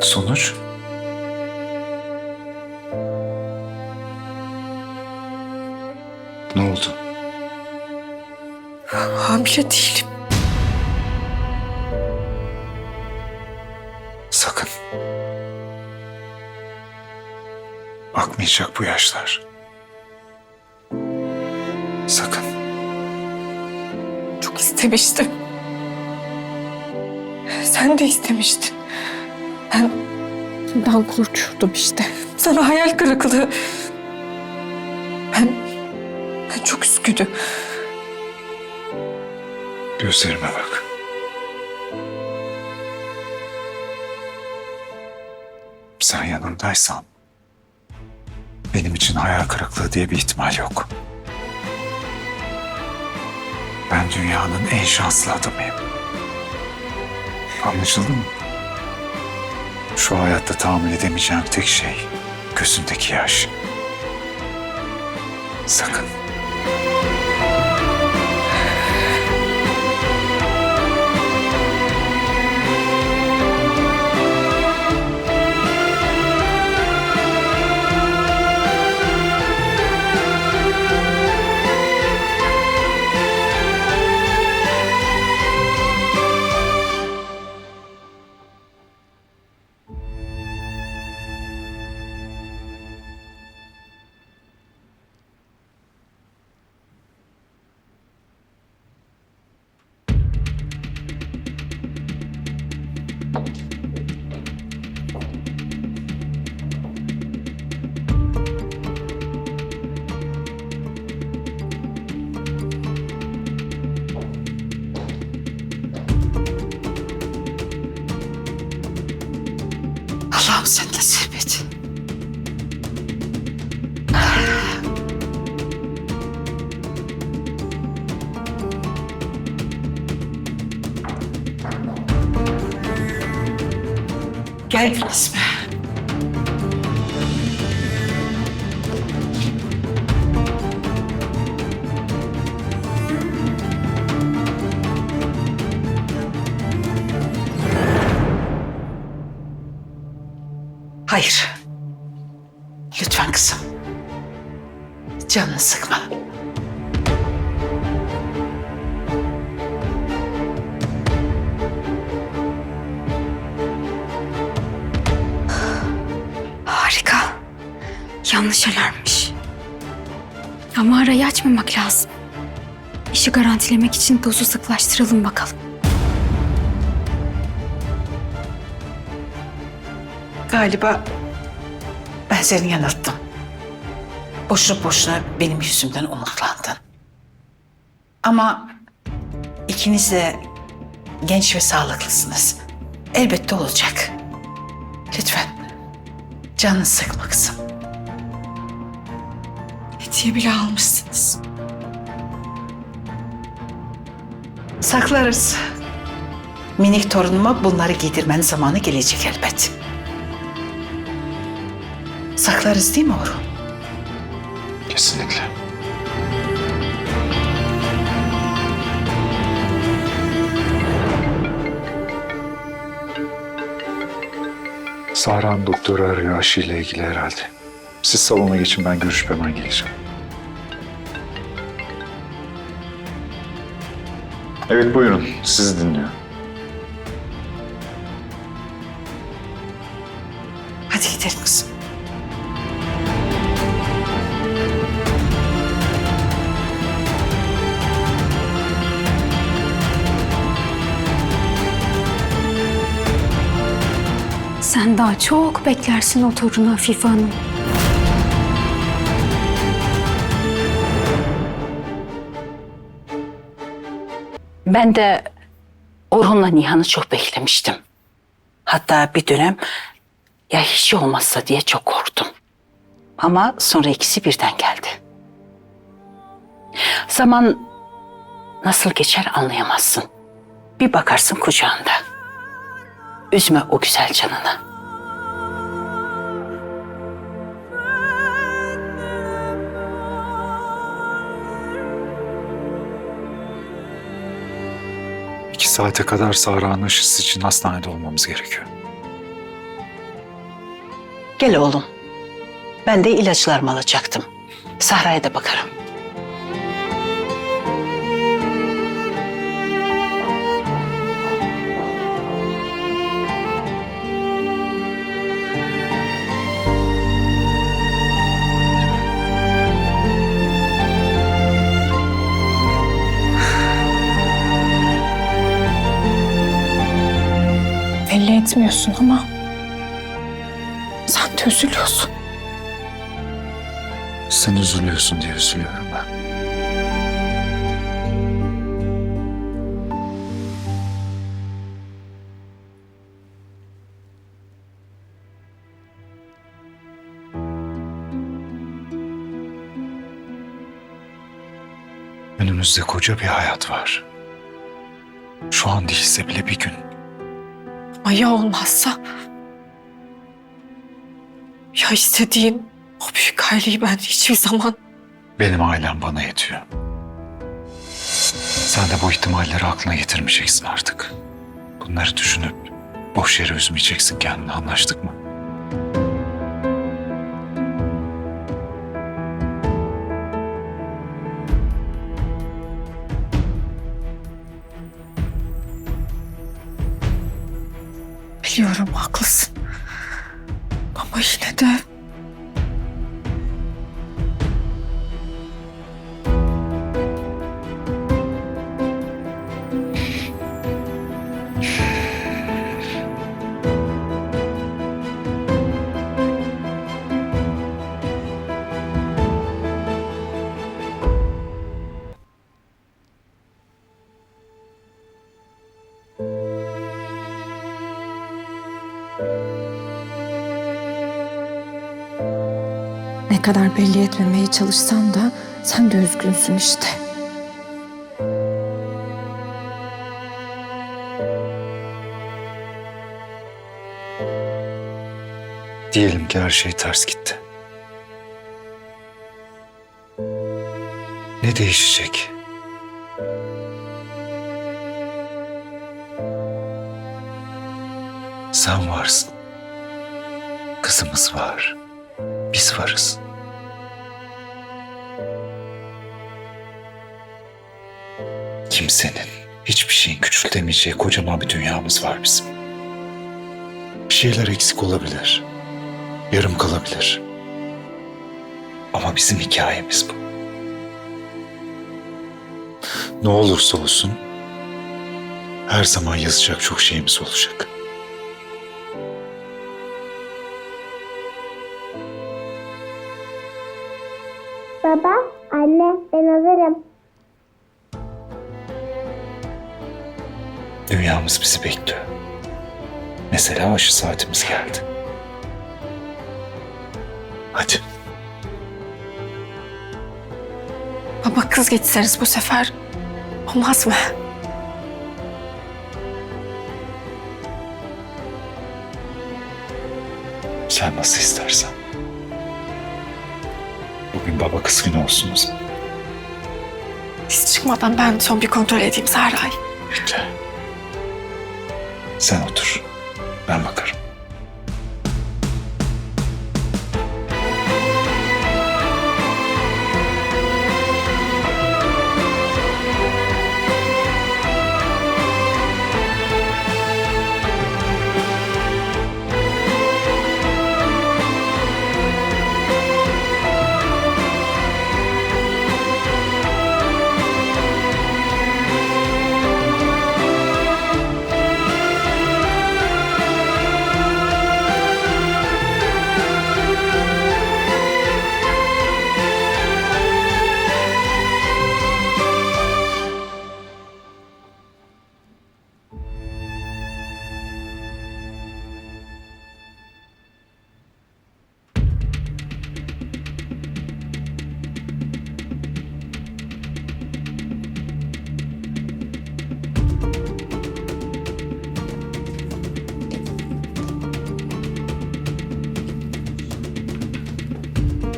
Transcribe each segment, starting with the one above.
Sonuç? Ne oldu? Hamile değilim. Sakın. Akmayacak bu yaşlar. Sakın. Çok istemiştim. Sen de istemiştin. Ben bundan korkuyordum işte. Sana hayal kırıklığı. Ben, ben çok üzgünüm. Gözlerime bak. Sen yanımdaysan benim için hayal kırıklığı diye bir ihtimal yok. Ben dünyanın en şanslı adamıyım. Anlaşıldı mı? Şu hayatta tahammül edemeyeceğim tek şey gözündeki yaş. Sakın. Geldiniz mi? Hayır. Lütfen kızım. Canını sıkma. Yanlış alarmmış. Ama arayı açmamak lazım. İşi garantilemek için dozu sıklaştıralım bakalım. Galiba ben seni yanılttım. Boşuna boşuna benim yüzümden umutlandın. Ama ikiniz de genç ve sağlıklısınız. Elbette olacak. Lütfen canını sıkma kızım. Hediye bile almışsınız. Saklarız. Minik torunuma bunları giydirmenin zamanı gelecek elbet. Saklarız değil mi Orhun? Kesinlikle. Sahra'nın doktoru arıyor aşıyla ilgili herhalde. Siz salona geçin ben görüşüp hemen geleceğim. Evet buyurun sizi dinliyorum. Hadi gidelim kızım. Sen daha çok beklersin o torunu Afife Hanım. Ben de Orhun'la Nihan'ı çok beklemiştim. Hatta bir dönem ya hiç olmazsa diye çok korktum. Ama sonra ikisi birden geldi. Zaman nasıl geçer anlayamazsın. Bir bakarsın kucağında. Üzme o güzel canını. saate kadar Sahra'nın aşısı için hastanede olmamız gerekiyor. Gel oğlum. Ben de ilaçlarımı alacaktım. Sahra'ya da bakarım. Etmiyorsun ama sen de üzülüyorsun. Sen üzülüyorsun diye üzülüyorum ben. Önümüzde koca bir hayat var. Şu an değilse bile bir gün. Ama ya olmazsa? Ya istediğin o büyük aileyi ben hiçbir zaman Benim ailem bana yetiyor. Sen de bu ihtimalleri aklına getirmeyeceksin artık. Bunları düşünüp boş yere üzmeyeceksin kendini anlaştık mı? Ama yine de ne kadar belli etmemeye çalışsan da sen de üzgünsün işte. Diyelim ki her şey ters gitti. Ne değişecek? Sen varsın. Kızımız var. Biz varız. Kimsenin, hiçbir şeyin küçültemeyeceği kocaman bir dünyamız var bizim. Bir şeyler eksik olabilir. Yarım kalabilir. Ama bizim hikayemiz bu. Ne olursa olsun her zaman yazacak çok şeyimiz olacak. Baba, anne ben hazırım. Dünyamız bizi bekliyor. Mesela aşı saatimiz geldi. Hadi. Baba kız geçseniz bu sefer olmaz mı? Sen nasıl istersen. Bugün baba kız günü olsun o zaman. Siz çıkmadan ben son bir kontrol edeyim Sahra'yı. Bekle. Sen otur. Ben bakarım.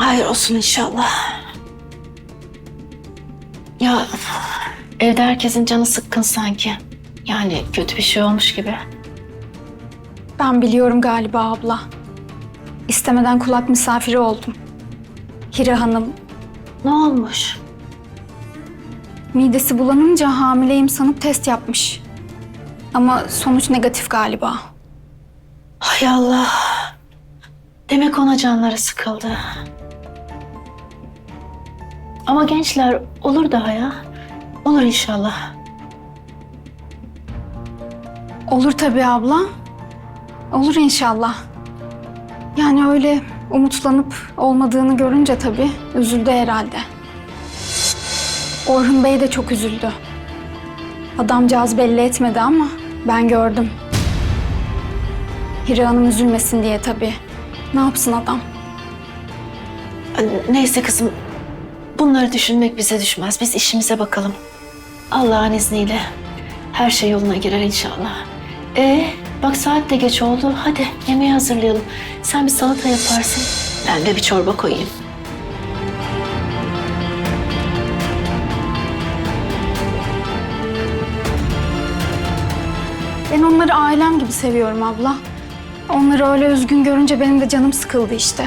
Hayır olsun inşallah. Ya evde herkesin canı sıkkın sanki. Yani kötü bir şey olmuş gibi. Ben biliyorum galiba abla. İstemeden kulak misafiri oldum. Hira Hanım Ne olmuş? midesi bulanınca hamileyim sanıp test yapmış. Ama sonuç negatif galiba. Hay Allah. Demek ona canları sıkıldı. Ama gençler olur daha ya. Olur inşallah. Olur tabii abla. Olur inşallah. Yani öyle umutlanıp olmadığını görünce tabii üzüldü herhalde. Orhun Bey de çok üzüldü. Adamcağız belli etmedi ama ben gördüm. Hira Hanım üzülmesin diye tabii. Ne yapsın adam? Neyse kızım. Bunları düşünmek bize düşmez. Biz işimize bakalım. Allah'ın izniyle her şey yoluna girer inşallah. E bak saat de geç oldu. Hadi yemeği hazırlayalım. Sen bir salata yaparsın. Ben de bir çorba koyayım. Ben onları ailem gibi seviyorum abla. Onları öyle üzgün görünce benim de canım sıkıldı işte.